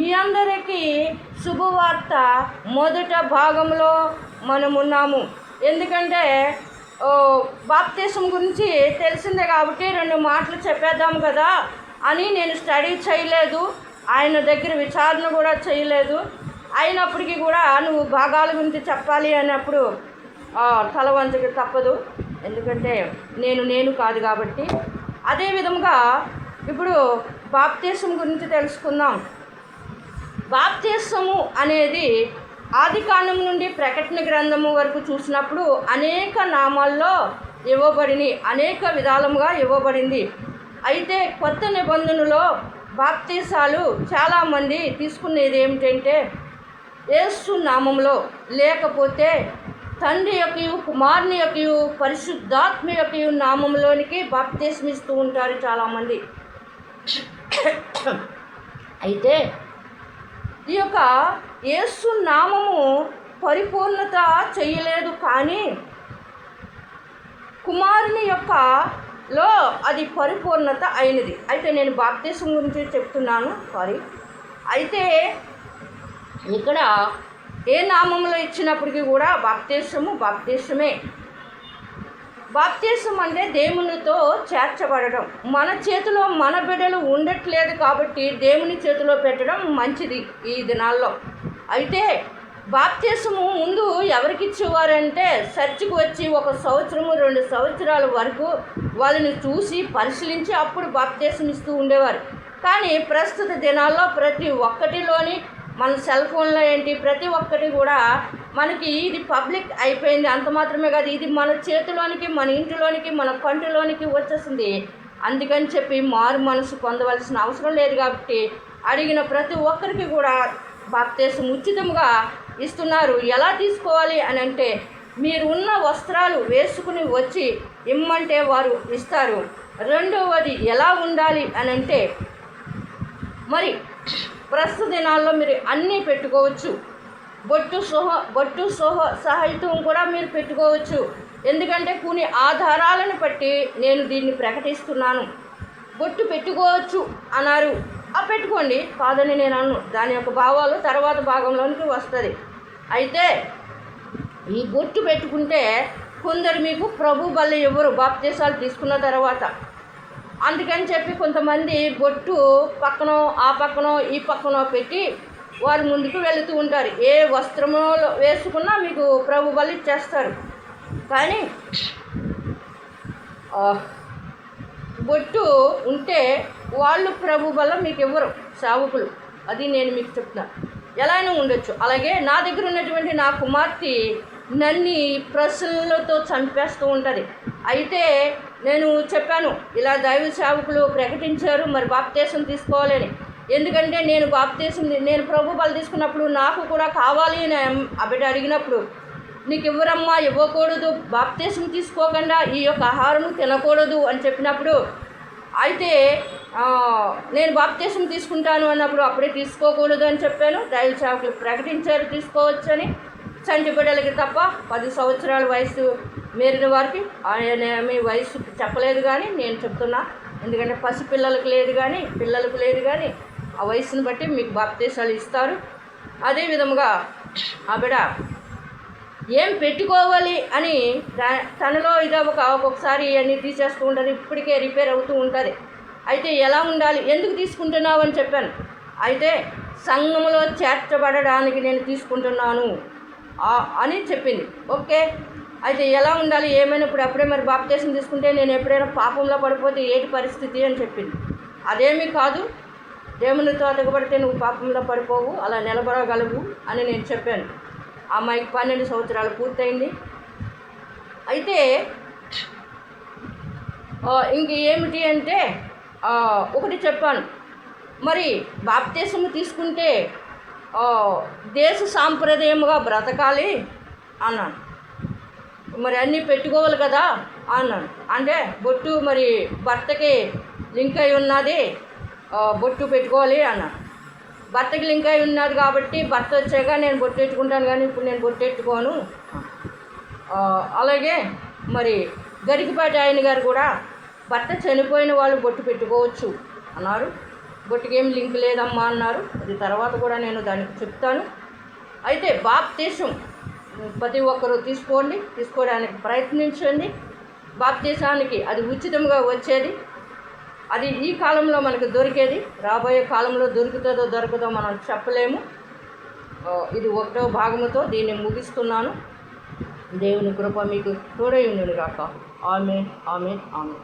మీ అందరికీ శుభవార్త మొదట భాగంలో మనం ఉన్నాము ఎందుకంటే బాప్తీసం గురించి తెలిసిందే కాబట్టి రెండు మాటలు చెప్పేద్దాం కదా అని నేను స్టడీ చేయలేదు. ఆయన దగ్గర విచారణ కూడా చేయలేదు. అయినప్పటికీ కూడా నువ్వు భాగాల గురించి చెప్పాలి అన్నప్పుడు ఆ, తల వంచక తప్పదు. ఎందుకంటే నేను నేను కాదు కాబట్టి. అదే విధంగా ఇప్పుడు బాప్తీసం గురించి తెలుసుకుందాం. బాప్తీసము అనేది ఆది నుండి ప్రకటన గ్రంథము వరకు చూసినప్పుడు అనేక నామాల్లో ఇవ్వబడిని అనేక విధాలుగా ఇవ్వబడింది. అయితే కొత్త నిబంధనలో బాప్తీసాలు చాలామంది తీసుకునేది ఏమిటంటే యేసు నామంలో లేకపోతే తండ్రి యొక్క కుమారుని యొక్క పరిశుద్ధాత్మ యొక్క నామంలోనికి బాప్తీసమిస్తూ ఉంటారు చాలామంది. అయితే ఈ యేసు నామము పరిపూర్ణత చేయలేదు కానీ కుమారుని యొక్క లో అది పరిపూర్ణత అయినది. అయితే నేను బాప్తీసం గురించి చెప్తున్నాను. సారీ అయితే ఇక్కడ ఏ నామంలో ఇచ్చినప్పటికీ కూడా బాప్తీసము బాప్తీసమే. బాప్తీసం అంటే దేవునితో చేర్చబడడం మన చేతిలో మన బిడ్డలు ఉండట్లేదు కాబట్టి దేవుని చేతిలో పెట్టడం మంచిది ఈ దినాల్లో. అయితే బాప్తీసము ముందు ఎవరికి ఇచ్చేవారంటే చర్చికి వచ్చి ఒక సంవత్సరము రెండు సంవత్సరాల వరకు వాళ్ళని చూసి పరిశీలించి అప్పుడు బాప్తీసం ఇస్తూ ఉండేవారు. కానీ ప్రస్తుత దినాల్లో ప్రతి ఒక్కటిలోని మన సెల్ ఫోన్లో ఏంటి? ప్రతి ఒక్కటి కూడా మనకి ఇది పబ్లిక్ అయిపోయింది. అంత మాత్రమే కాదు ఇది మన చేతిలోనికి మన ఇంటిలోనికి మన కంటిలోనికి వచ్చేసింది. అందుకని చెప్పి మారు మనసు పొందవలసిన అవసరం లేదు కాబట్టి అడిగిన ప్రతి ఒక్కరికి కూడా బాప్తీసం ఉచితంగా ఇస్తున్నారు. ఎలా తీసుకోవాలి అని అంటే మీరు ఉన్న వస్త్రాలు వేసుకుని వచ్చి ఇమ్మంటే వారు ఇస్తారు. రెండవది ఎలా ఉండాలి అని అంటే మరి ప్రస్తుత దినాల్లో మీరు అన్నీ పెట్టుకోవచ్చు. బొట్టు సోహ బొట్టు సోహ సహితం కూడా మీరు పెట్టుకోవచ్చు. ఎందుకంటే కొన్ని ఆధారాలను బట్టి నేను దీన్ని ప్రకటిస్తున్నాను. బొట్టు పెట్టుకోవచ్చు అన్నారు. ఆ పెట్టుకోండి. కాదని నేను అన్ను. దాని యొక్క భావాలు తర్వాత భాగంలోనికి వస్తుంది. అయితే ఈ బొట్టు పెట్టుకుంటే కొందరు మీకు ప్రభు బల్ల ఎవరు బాప్తీసాలు తీసుకున్న తర్వాత. అందుకని చెప్పి కొంతమంది బొట్టు పక్కన ఆ పక్కన ఈ పక్కన పెట్టి వారు ముందుకు వెళుతూ ఉంటారు. ఏ వస్త్రములో వేసుకున్నా మీకు ప్రభు బలి ఇచ్చేస్తారు. కానీ బొట్టు ఉంటే వాళ్ళు ప్రభు బలం మీకు ఇవ్వరు సేవకులు. అది నేను మీకు చెప్తున్నాను ఎలా అయినా ఉండొచ్చు. అలాగే నా దగ్గర ఉన్నటువంటి నా కుమార్తె నన్ను ప్రశ్నలతో చంపేస్తూ ఉంటుంది. అయితే నేను చెప్పాను ఇలా దైవ సేవకులు ప్రకటించారు మరి బాప్తీసం తీసుకోవాలని. ఎందుకంటే నేను బాప్తేశం నేను ప్రభు బలు తీసుకున్నప్పుడు నాకు కూడా కావాలి అని అబిడ అడిగినప్పుడు నీకు ఇవ్వరమ్మా ఇవ్వకూడదు బాప్తేశం తీసుకోకుండా ఈ యొక్క ఆహారం తినకూడదు అని చెప్పినప్పుడు అయితే నేను బాప్తీసం తీసుకుంటాను అన్నప్పుడు అప్పుడే తీసుకోకూడదు అని చెప్పాను. దైవ సేవకులు ప్రకటించారు తీసుకోవచ్చని. చంటి బిడ్డలకి తప్ప పది సంవత్సరాల వయసు మీరిన వారికి ఆయన మీ వయసు చెప్పలేదు కానీ నేను చెప్తున్నా. ఎందుకంటే పసిపిల్లలకు లేదు కానీ పిల్లలకు లేదు కానీ ఆ వయసుని బట్టి మీకు బాప్తీసాలు ఇస్తారు. అదే విధముగా ఆ ఏం పెట్టుకోవాలి అని తనలో ఇదో ఒక ఒక్కొక్కసారి అన్నీ తీసేస్తూ ఉంటుంది ఇప్పటికే రిపేర్ అవుతూ ఉంటుంది. అయితే ఎలా ఉండాలి? ఎందుకు తీసుకుంటున్నావు అని చెప్పాను. అయితే సంఘంలో చేర్చబడడానికి నేను తీసుకుంటున్నాను. అని చెప్పింది. ఓకే అయితే ఎలా ఉండాలి ఏమైనా ఇప్పుడు అప్పుడే మరి బాప్తీసం తీసుకుంటే నేను ఎప్పుడైనా పాపంలో పడిపోతే ఏటి పరిస్థితి అని చెప్పింది. అదేమీ కాదు దేవునితో అతకబడితే నువ్వు పాపంలో పడిపోవు అలా నిలబడగలవు అని నేను చెప్పాను. ఆ అమ్మాయికి పన్నెండు సంవత్సరాలు పూర్తయింది. అయితే ఇంక ఏమిటి అంటే ఒకటి చెప్పాను. మరి బాప్తీసము తీసుకుంటే దేశ సాంప్రదాయముగా బ్రతకాలి అన్నాను మరి అన్నీ పెట్టుకోవాలి కదా అన్నాను అంటే బొట్టు మరి భర్తకి లింక్ అయి ఉన్నది బొట్టు పెట్టుకోవాలి అన్నాను భర్తకి లింక్ అయి ఉన్నది కాబట్టి భర్త వచ్చాక నేను బొట్టు పెట్టుకుంటాను కానీ ఇప్పుడు నేను బొట్టు పెట్టుకోను. అలాగే మరి గరికిపాటి ఆయన గారు కూడా భర్త చనిపోయిన వాళ్ళు బొట్టు పెట్టుకోవచ్చు అన్నారు. బొట్టుకేం లింక్ లేదమ్మా అన్నారు. అది తర్వాత కూడా నేను దానికి చెప్తాను. అయితే బాప్తీసం ప్రతి ఒక్కరూ తీసుకోండి తీసుకోవడానికి ప్రయత్నించండి. బాప్తీసానికి అది ఉచితంగా వచ్చేది. అది ఈ కాలంలో మనకు దొరికేది. రాబోయే కాలంలో దొరుకుతుందో దొరకదో మనం చెప్పలేము. ఇది ఒకటో భాగముతో దీన్ని ముగిస్తున్నాను. దేవుని కృప మీకు తోడై ఉండును గాక ఆమె ఆమె ఆమె